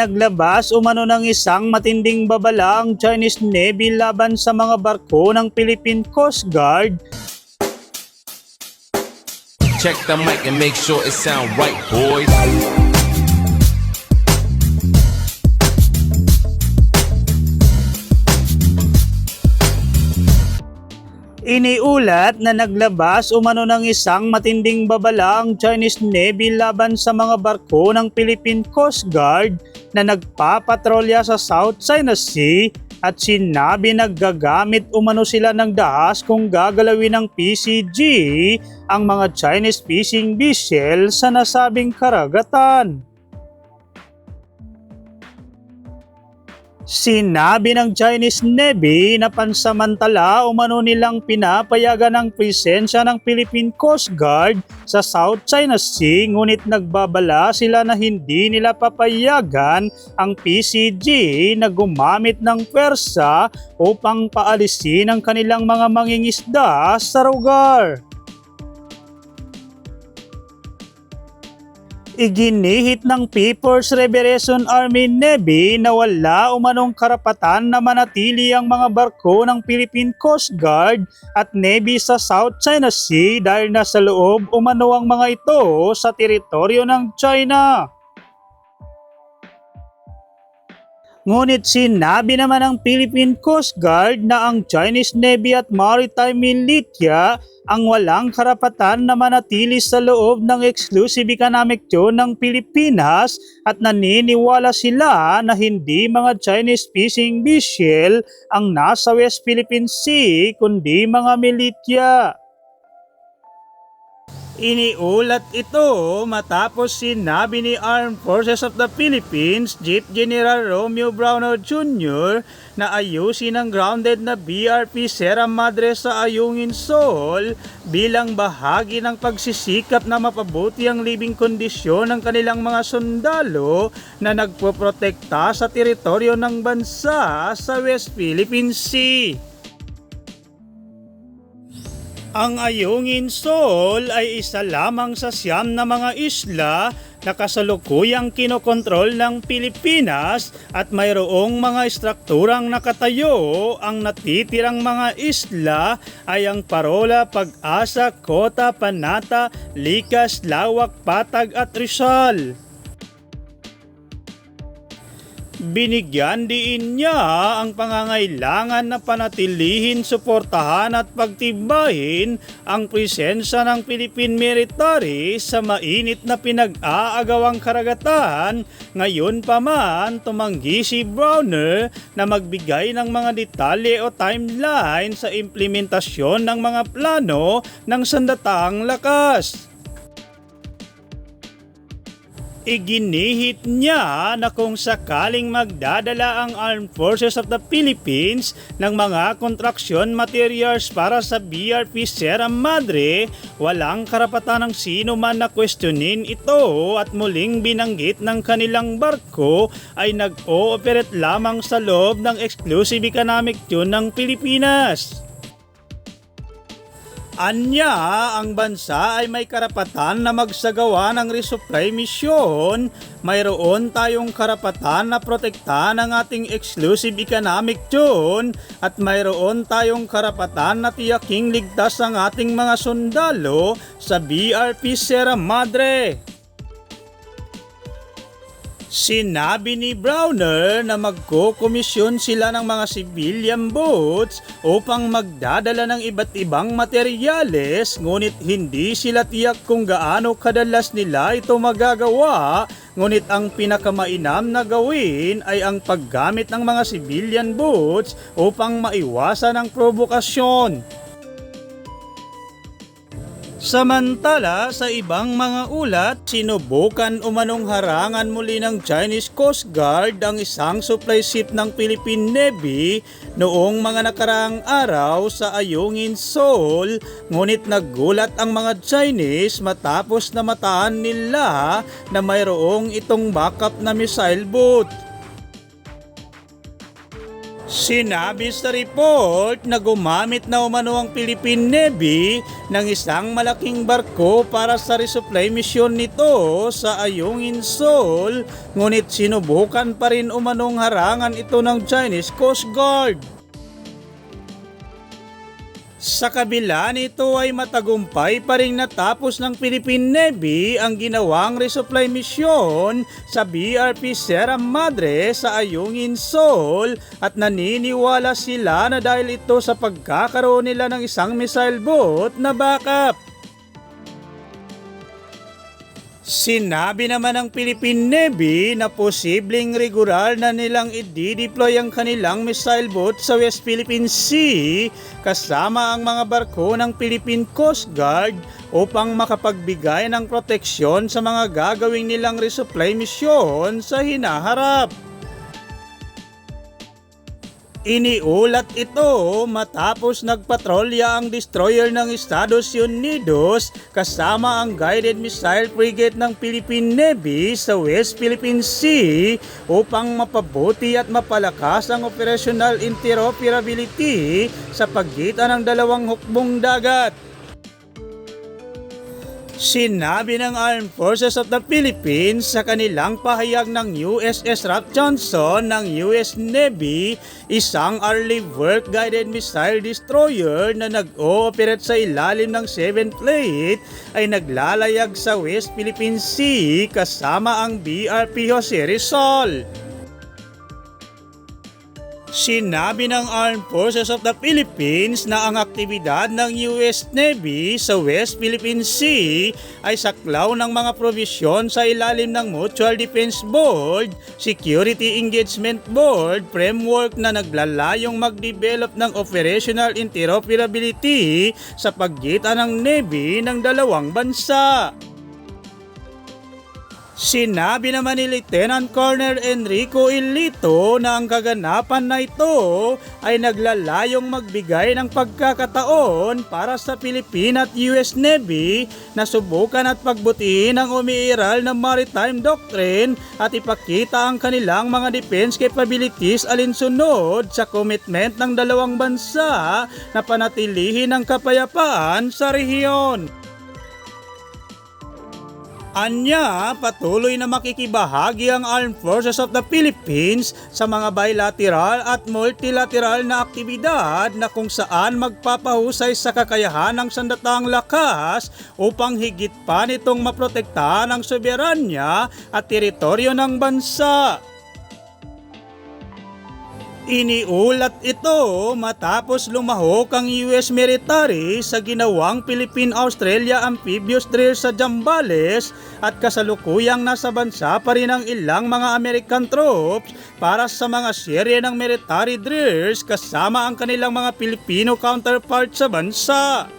Naglabas umano ng isang matinding babala ang Chinese Navy laban sa mga barko ng Philippine Coast Guard Check the mic and make sure it sound right, boys. Iniulat na naglabas umano ng isang matinding babala ang Chinese Navy laban sa mga barko ng Philippine Coast Guard na nagpapatrolya sa South China Sea at sinabi naggagamit umano sila ng dahas kung gagalawin ng PCG ang mga Chinese fishing vessel sa nasabing karagatan. Sinabi ng Chinese Navy na pansamantala umano nilang pinapayagan ang presensya ng Philippine Coast Guard sa South China Sea ngunit nagbabala sila na hindi nila papayagan ang PCG na gumamit ng pwersa upang paalisin ang kanilang mga mangingisda sa lugar. Iginihit ng People's Liberation Army Navy na wala umanong karapatan na manatili ang mga barko ng Philippine Coast Guard at Navy sa South China Sea dahil nasa loob umano ang mga ito sa teritoryo ng China. Ngunit sinabi naman ng Philippine Coast Guard na ang Chinese Navy at Maritime Militia ang walang karapatan na manatili sa loob ng exclusive economic zone ng Pilipinas at naniniwala sila na hindi mga Chinese fishing vessel ang nasa West Philippine Sea kundi mga militia. Iniulat ito matapos sinabi ni Armed Forces of the Philippines Chief General Romeo Browner Jr. na ayusin ang grounded na BRP Sierra Madre sa Ayungin Sol bilang bahagi ng pagsisikap na mapabuti ang living kondisyon ng kanilang mga sundalo na nagpoprotekta sa teritoryo ng bansa sa West Philippine Sea. Ang Ayungin Sol ay isa lamang sa siyam na mga isla na kasalukuyang kinokontrol ng Pilipinas at mayroong mga estrukturang nakatayo. Ang natitirang mga isla ay ang Parola, Pag-asa, Kota, Panata, Likas, Lawak, Patag at Rizal. Binigyan diin niya ang pangangailangan na panatilihin, suportahan at pagtibayin ang presensya ng Philippine Military sa mainit na pinag-aagawang karagatan. Ngayon pa man, tumanggi si Browner na magbigay ng mga detalye o timeline sa implementasyon ng mga plano ng sandatang lakas. Iginihit niya na kung sakaling magdadala ang Armed Forces of the Philippines ng mga kontraksyon materials para sa BRP Sierra Madre, walang karapatan ng sino man na questionin ito at muling binanggit ng kanilang barko ay nag-ooperate lamang sa loob ng exclusive economic zone ng Pilipinas. Anya, ang bansa ay may karapatan na magsagawa ng resupply mission. Mayroon tayong karapatan na protektahan ang ating exclusive economic zone at mayroon tayong karapatan na tiyaking ligtas ang ating mga sundalo sa BRP Sierra Madre. Sinabi ni Browner na magkokomisyon sila ng mga civilian boats upang magdadala ng iba't ibang materyales ngunit hindi sila tiyak kung gaano kadalas nila ito magagawa ngunit ang pinakamainam na gawin ay ang paggamit ng mga civilian boats upang maiwasan ang provokasyon. Samantala, sa ibang mga ulat, sinubukan umanong harangan muli ng Chinese Coast Guard ang isang supply ship ng Philippine Navy noong mga nakaraang araw sa Ayungin Seoul, ngunit naggulat ang mga Chinese matapos na mataan nila na mayroong itong backup na missile boat. Sinabi sa report na gumamit na umano ang Philippine Navy ng isang malaking barko para sa resupply mission nito sa Ayungin Shoal, ngunit sinubukan pa rin umanong harangan ito ng Chinese Coast Guard. Sa kabila nito ay matagumpay pa rin natapos ng Philippine Navy ang ginawang resupply mission sa BRP Sierra Madre sa Ayungin Shoal at naniniwala sila na dahil ito sa pagkakaroon nila ng isang missile boat na backup. Sinabi naman ng Philippine Navy na posibleng regular na nilang i-deploy ang kanilang missile boat sa West Philippine Sea kasama ang mga barko ng Philippine Coast Guard upang makapagbigay ng proteksyon sa mga gagawing nilang resupply mission sa hinaharap. Iniulat ito matapos nagpatrolya ang destroyer ng Estados Unidos kasama ang guided missile frigate ng Philippine Navy sa West Philippine Sea upang mapabuti at mapalakas ang operational interoperability sa pagitan ng dalawang hukbong dagat. Sinabi ng Armed Forces of the Philippines sa kanilang pahayag ng USS Ralph Johnson ng US Navy, isang early work guided missile destroyer na nag-ooperate sa ilalim ng 7th Fleet ay naglalayag sa West Philippine Sea kasama ang BRP Jose Rizal. Sinabi ng Armed Forces of the Philippines na ang aktibidad ng US Navy sa West Philippine Sea ay saklaw ng mga probisyon sa ilalim ng Mutual Defense Board, Security Engagement Board framework na naglalayong mag-develop ng operational interoperability sa pagitan ng Navy ng dalawang bansa. Sinabi naman ni Lieutenant Colonel Enrico Ilito na ang kaganapan na ito ay naglalayong magbigay ng pagkakataon para sa Philippine at US Navy na subukan at pagbutihin ang umiiral na maritime doctrine at ipakita ang kanilang mga defense capabilities alinsunod sa commitment ng dalawang bansa na panatilihin ang kapayapaan sa rehiyon. Anya, patuloy na makikibahagi ang Armed Forces of the Philippines sa mga bilateral at multilateral na aktibidad na kung saan magpapahusay sa kakayahan ng sandatang lakas upang higit pa nitong maprotektahan ang soberanya at teritoryo ng bansa. Iniulat ito matapos lumahok ang US military sa ginawang Philippine-Australia amphibious drill sa Zambales at kasalukuyang nasa bansa pa rin ang ilang mga American troops para sa mga serye ng military drills kasama ang kanilang mga Pilipino counterpart sa bansa.